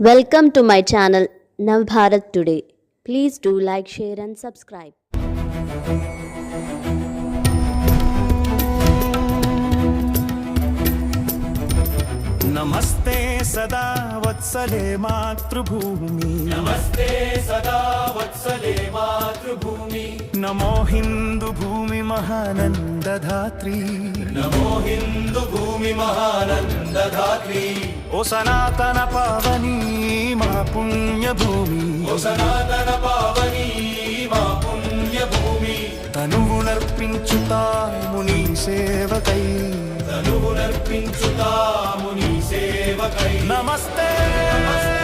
Welcome to my channel Navbharat Today. Please do like, share, and subscribe. नमस्ते सदा वत्सले मातृभूमि नमस्ते सदा वत्सले मातृभूमि नमो हिन्दुभूमि महानन्दधात्री नमो हिन्दुभूमि महानन्दधात्री ओ सनातन पावनी मा पुण्यभूमि ओ सनातन पावनी నర్పించుతాము నీ సేవకై. తనువు నర్పించుతాము నీ సేవకై నమస్తే. నమస్తే.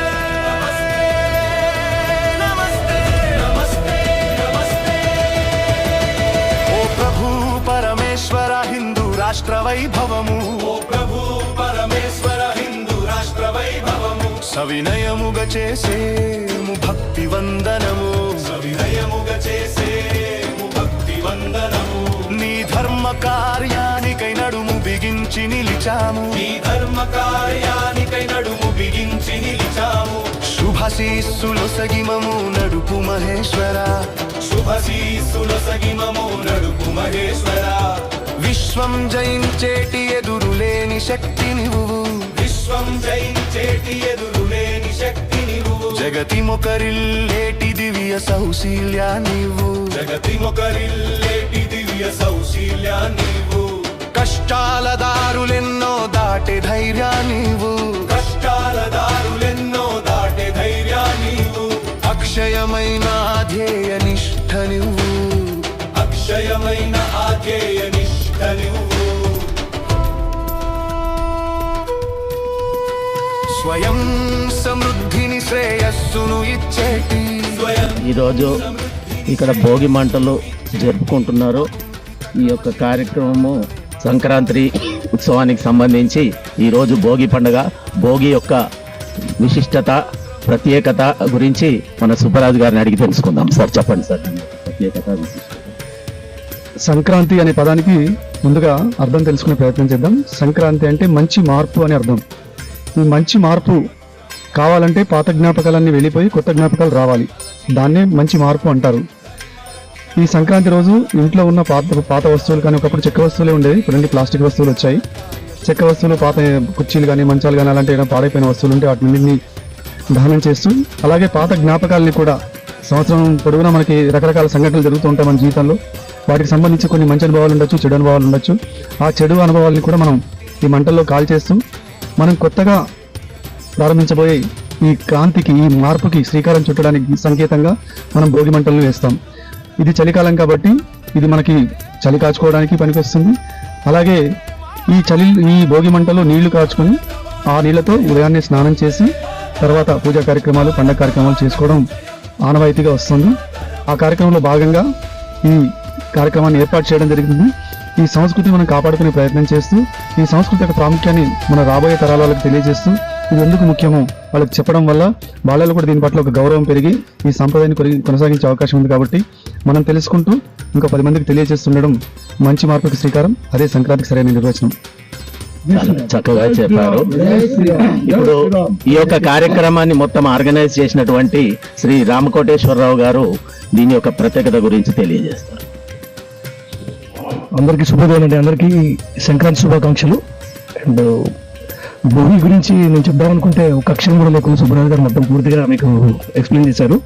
ప్రభు పరమేశ్వర హిందూ రాష్ట్ర వైభవము ఓ ప్రభు పరమేశ్వర హిందూ రాష్ట్ర వైభవము. సవినయముగ చేసేము భక్తి వందనము. సవినయముగ చేసే బిగించి నిలిచాము. ఈ ధర్మ కార్యానికై నడుము బిగించి నిలిచాము. శుభశీస్సులు సగిమము నడుపు మహేశ్వర. శుభశీసుల సగిమము నడుపు మహేశ్వర. విశ్వం జయించేటి ఎదురులేని శక్తి నువ్వు. విశ్వం జయించేటి ఎదురులేని శక్తి నీవు జగతి మొకరిల్లేటి దివ్య సౌశీల్యా నీవు. జగతి మొకరిల్లేటి దివ్య సౌశీల్య నీవు. స్వయం సమృద్ధిని శ్రేయస్సును ఇచ్చేటి. ఈరోజు ఇక్కడ భోగి మంటలు జరుపుకుంటున్నారు. ఈ యొక్క కార్యక్రమము సంక్రాంతి ఉత్సవానికి సంబంధించి ఈరోజు భోగి పండుగ భోగి యొక్క విశిష్టత ప్రత్యేకత గురించి మన సుబ్బరాజు గారిని అడిగి తెలుసుకుందాం. సార్ చెప్పండి సార్. ప్రత్యేకత విశిష్టత. సంక్రాంతి అనే పదానికి ముందుగా అర్థం తెలుసుకునే ప్రయత్నం చేద్దాం. సంక్రాంతి అంటే మంచి మార్పు అని అర్థం. మంచి మార్పు కావాలంటే పాత జ్ఞాపకాలన్నీ వెళ్ళిపోయి కొత్త జ్ఞాపకాలు రావాలి. దాన్నే మంచి మార్పు అంటారు. ఈ సంక్రాంతి రోజు ఇంట్లో ఉన్న పాత పాత వస్తువులు కానీ ఒకప్పుడు చెక్క వస్తువులే ఉండేవి. ఇప్పుడు ప్లాస్టిక్ వస్తువులు వచ్చాయి. చెక్క వస్తువులు పాత కుర్చీలు కానీ మంచాలు కానీ అలాంటి ఏమైనా పాడైపోయిన వస్తువులు ఉంటే వాటిని దహనం చేస్తూ అలాగే పాత జ్ఞాపకాలని కూడా సంవత్సరం పొడవునా మనకి రకరకాల సంఘటనలు జరుగుతూ ఉంటాయి మన జీవితంలో. వాటికి సంబంధించి కొన్ని మంచి అనుభవాలు ఉండొచ్చు చెడు అనుభవాలు ఉండొచ్చు. ఆ చెడు అనుభవాలని కూడా మనం ఈ మంటల్లో కాల్ చేస్తూ మనం కొత్తగా ప్రారంభించబోయే ఈ క్రాంతికి ఈ మార్పుకి శ్రీకారం చుట్టడానికి సంకేతంగా మనం భోగి మంటలను వేస్తాం. ఇది చలికాలం కాబట్టి ఇది మనకి చలి కాచుకోవడానికి పనికొస్తుంది. అలాగే ఈ చలి ఈ భోగి మంటలో నీళ్ళు కాచుకొని ఆ నీళ్ళతో ఉదయాన్నే స్నానం చేసి తర్వాత పూజా కార్యక్రమాలు పండగ కార్యక్రమాలు చేసుకోవడం ఆనవాయితీగా వస్తుంది. ఆ కార్యక్రమంలో భాగంగా ఈ కార్యక్రమాన్ని ఏర్పాటు చేయడం జరిగింది. ఈ సంస్కృతి మనం కాపాడుకునే ప్రయత్నం చేస్తూ ఈ సంస్కృతి యొక్క ప్రాముఖ్యాన్ని మన రాబోయే తరాల వాళ్ళకి తెలియజేస్తూ ఇది ఎందుకు ముఖ్యమో వాళ్ళకి చెప్పడం వల్ల వాళ్ళలో కూడా దీని పట్ల ఒక గౌరవం పెరిగి ఈ సంప్రదాయాన్ని కొనసాగించే అవకాశం ఉంది కాబట్టి మనం తెలుసుకుంటూ ఇంకా పది మందికి తెలియజేస్తుండడం మంచి మార్పుకి శ్రీకారం అదే సంక్రాంతికి సరైన నిర్వచనం. చక్కగా చెప్పారు. ఇప్పుడు ఈ యొక్క కార్యక్రమాన్ని మొత్తం ఆర్గనైజ్ చేసినటువంటి శ్రీ రామకోటేశ్వరరావు గారు దీని యొక్క ప్రత్యేకత గురించి తెలియజేస్తారు. అందరికీ శుభోదయం అండి అందరికీ సంక్రాంతి శుభాకాంక్షలు. అండ్ భూమి గురించి నేను చెప్దామనుకుంటే ఒక అక్షరం కూడా లేకుండా సుబ్రహ్మణ్య గారు మొత్తం పూర్తిగా మీకు ఎక్స్ప్లెయిన్ చేశారు.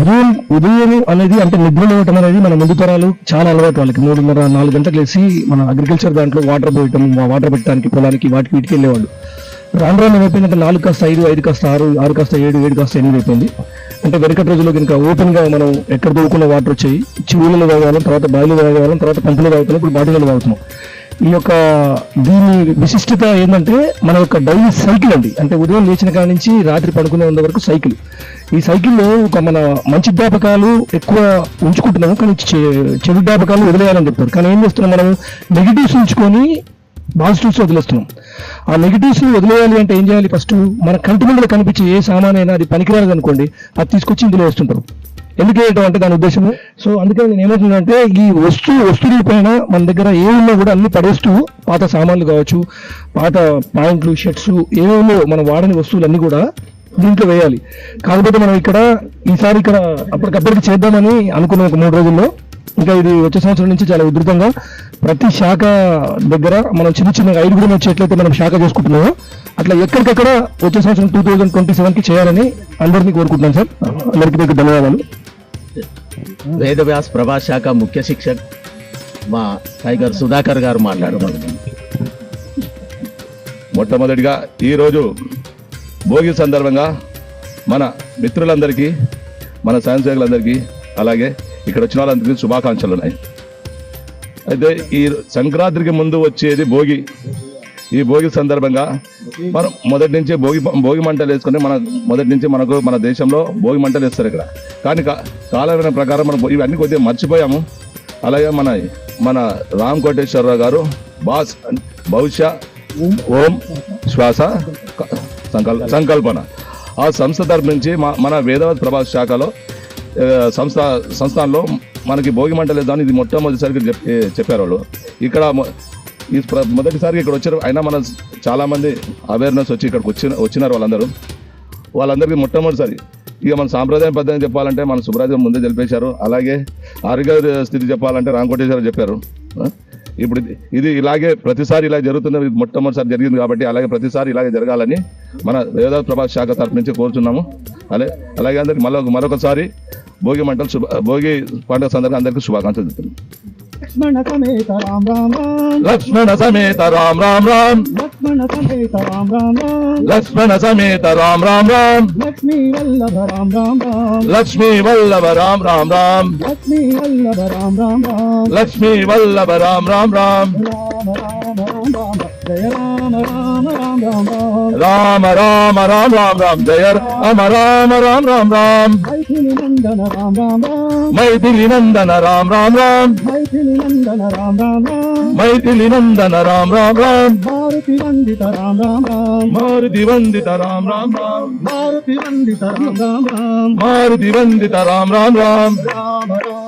ఉదయం ఉదయం అనేది అంటే నిద్ర లేవటం అనేది మన ముందు తరాలు చాలా అలవాటు వాళ్ళకి. మూడున్నర నాలుగు గంటలకు వేసి మన అగ్రికల్చర్ దాంట్లో వాటర్ పోయటం వాటర్ పెట్టడానికి పొలానికి వాటికి వీటికి వెళ్ళేవాళ్ళు. రాను రాను ఏమైపోయిందంటే నాలుగు కాస్త ఐదు ఐదు కాస్త ఆరు ఆరు కాస్త ఏడు ఏడు కాస్త ఎనిమిది అయిపోయింది. అంటే వెనకటి రోజుల్లో కనుక ఓపెన్గా మనం ఎక్కడ దొరుకున్న వాటర్ వచ్చాయి చెవులలో తాగేవాళ్ళం తర్వాత బాయిలో తాగేవాళ్ళం తర్వాత పంపులో తాగుతున్నాం ఇప్పుడు బాటిల్లో తాగుతున్నాం ఈ యొక్క దీని విశిష్టత ఏంటంటే మన యొక్క డైలీ సైకిల్ అండి. అంటే ఉదయం లేచిన కాడి నుంచి రాత్రి పడుకునే ఉన్న వరకు సైకిల్ ఈ సైకిల్లో ఒక మన మంచి జ్ఞాపకాలు ఎక్కువ ఉంచుకుంటున్నాము. కానీ చెడు జ్ఞాపకాలు వదిలేయాలని చెప్తారు. కానీ ఏం చేస్తున్నాం మనం? నెగిటివ్స్ ఉంచుకొని పాజిటివ్స్ వదిలేస్తున్నాం. ఆ నెగిటివ్స్ వదిలేయాలి అంటే ఏం చేయాలి ఫస్ట్ మన కంటి ముందు కనిపించే ఏ సామాన్ అయినా అది పనికిరాదు అనుకోండి అది తీసుకొచ్చి ఇందులో వేస్తుంటారు. ఎందుకు వేయటం అంటే దాని ఉద్దేశము సో అందుకని నేను ఏమంటున్నానంటే ఈ వస్తువు వస్తువుల పైన మన దగ్గర ఏమున్నా కూడా అన్ని పడేస్తూ పాత సామాన్లు కావచ్చు పాత ప్యాంట్లు షర్ట్స్ ఏమేమో మనం వాడని వస్తువులన్నీ కూడా దీంట్లో వేయాలి. కాకపోతే మనం ఇక్కడ ఈసారి ఇక్కడ అప్పటికప్పటికి చేద్దామని అనుకున్నాం ఒక మూడు రోజుల్లో. ఇంకా ఇది వచ్చే సంవత్సరం నుంచి చాలా ఉధృతంగా ప్రతి శాఖ దగ్గర మనం చిన్న చిన్న ఐదుగురు వచ్చేట్లయితే మనం శాఖ చేసుకుంటున్నామో. అట్లా ఎక్కడికక్కడ వచ్చే సంవత్సరం టూ థౌజండ్ ట్వంటీ సెవెన్కి చేయాలని అందరినీ కోరుకుంటున్నాను సార్. అందరికీ మీకు ధన్యవాదాలు. వేదవ్యాస్ ప్రభా శాఖ ముఖ్య శిక్షక్ మా టైగర్ సుధాకర్ గారు మాట్లాడమన్నారు మొట్టమొదటిగా ఈరోజు భోగి సందర్భంగా మన మిత్రులందరికీ మన స్వయం సేవకులందరికీ అలాగే ఇక్కడ వచ్చిన వాళ్ళందరికీ శుభాకాంక్షలు ఉన్నాయి. అయితే ఈ సంక్రాంతికి ముందు వచ్చేది భోగి. ఈ భోగి సందర్భంగా మనం మొదటి నుంచి భోగి భోగి మంటలు వేసుకుని మన మొదటి నుంచి మనకు మన దేశంలో భోగి మంటలు వేస్తారు ఇక్కడ. కానీ కా- కాలమైన ప్రకారం మనం ఇవన్నీ కొద్దిగా మర్చిపోయాము. అలాగే మన మన రామ్ కోటేశ్వరరావు గారు బాస్ బహుశా ఓం శ్వాస సంకల్ సంకల్పన. ఆ సంస్థ తరపు నుంచి మన వేదవత్ ప్రభా శాఖలో సంస్థ సంస్థానంలో మనకి భోగి మంటలు వేద్దామని ఇది మొట్టమొదటిసారిగా చెప్పి చెప్పారు వాళ్ళు. ఇక్కడ ఈ మొదటిసారిగా ఇక్కడ వచ్చారు. అయినా మన చాలామంది అవేర్నెస్ వచ్చి ఇక్కడికి వచ్చిన వచ్చినారు వాళ్ళందరూ. వాళ్ళందరికీ మొట్టమొదటిసారి ఇక మన సాంప్రదాయం పద్ధతి చెప్పాలంటే మన సుబ్రాజ్యం ముందే తెలిపేశారు. అలాగే ఆరోగ్య స్థితి చెప్పాలంటే రాంకోటేశ్వర చెప్పారు. ఇప్పుడు ఇది- ఇలాగే ప్రతిసారి ఇలా జరుగుతున్న ఇది మొట్టమొదటిసారి జరిగింది కాబట్టి అలాగే ప్రతిసారి ఇలాగే జరగాలని మన వేద ప్రభా శాఖ తరపు నుంచి కోరుచున్నాము. అలాగే అలాగే అందరికి మరొక మరొకసారి భోగి మంటలు శుభ భోగి పండుగ సందర్భంగా అందరికీ శుభాకాంక్షలు చెప్తున్నాను లక్ష్మణ సమేత రామ రామ లక్ష్మణ సమేత రామ్ రామ్ రామ్ లక్ష్మణ సమేత రామ రామ లక్ష్మణ సమేత రామ్ రామ్ రామ్ లక్ష్మీ వల్లభ రామ రామ లక్ష్మీ వల్లభ రామ్ రామ్ రామ్ లక్ష్మీ వల్లభ రామ రామ లక్ష్మీ వల్లభ రామ్ రామ్ రామ్ రామ రామ రామ రామ జయ రామ రామ రామ రామ రామ రామ రామ్ రామ్ రామ్ జయ రామ రామ రామ్ రామ్ రామ్ మైథిలి నందన రామ రామ మైథిలి నందన రామ్ రామ్ రామ్ మైథిలి నందన రామ రామ మైథిలి నందన రామ్ రామ్ రామ్ మారుతి వందిత రామ రామ మారుతి వందిత రామ్ రామ్ రామ్ మారుతి వందిత రామ రామ మారుతి వందిత రామ్ రామ్ రామ్ రామ రామ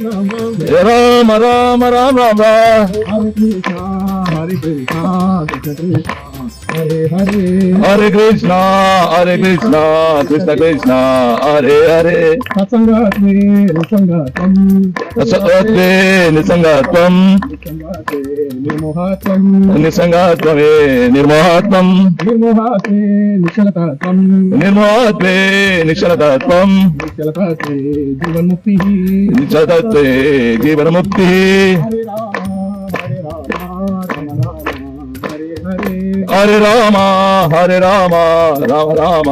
రామ రామ్ రామ్ రామ్. హరే కృష్ణ హరే కృష్ణ కృష్ణ కృష్ణ హరే హరే. హరే కృష్ణ హరే కృష్ణ కృష్ణ కృష్ణ హరే హరే సత్సంగాత్మే నిసంగాత్వం సత్వత్వే నిసంగత్వం నిసంగాతే నిర్మోహాత్వం నిసంగత్వమే నిర్మోహాత్మం నిర్మోహాతే నిశ్చలతాత్వం నిర్మోహత్వే నిశ్చలతత్వం నిశ్చలతాతే జీవన్ముక్తి. నిశ్చలతత్వే జీవనముక్తి. హరే రామ హరే రామ రామ రామ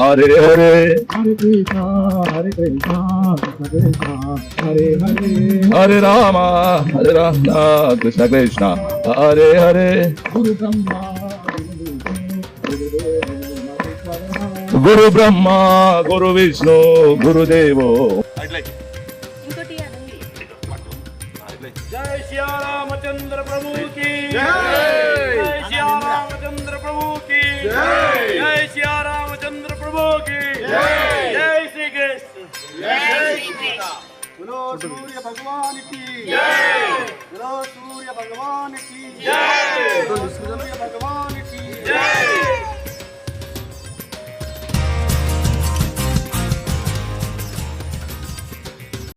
హరే హరే హరే రామ హరే రామ రామ రామ హరే హరే కృష్ణ కృష్ణ హరే. హరే రామ హరే రామ కృష్ణ కృష్ణ హరే హరే. గురు బ్రహ్మ గురు విష్ణు గురుదేవో. जय श्या रामचंद्र प्रभु की। जय। श्या रामचंद्र प्रभु की। जय। श्या रामचंद्र प्रभु की। जय। श्री कृष्ण। जय श्री बोलो सूर्य भगवान की। जय। बोलो सूर्य भगवान की। जय।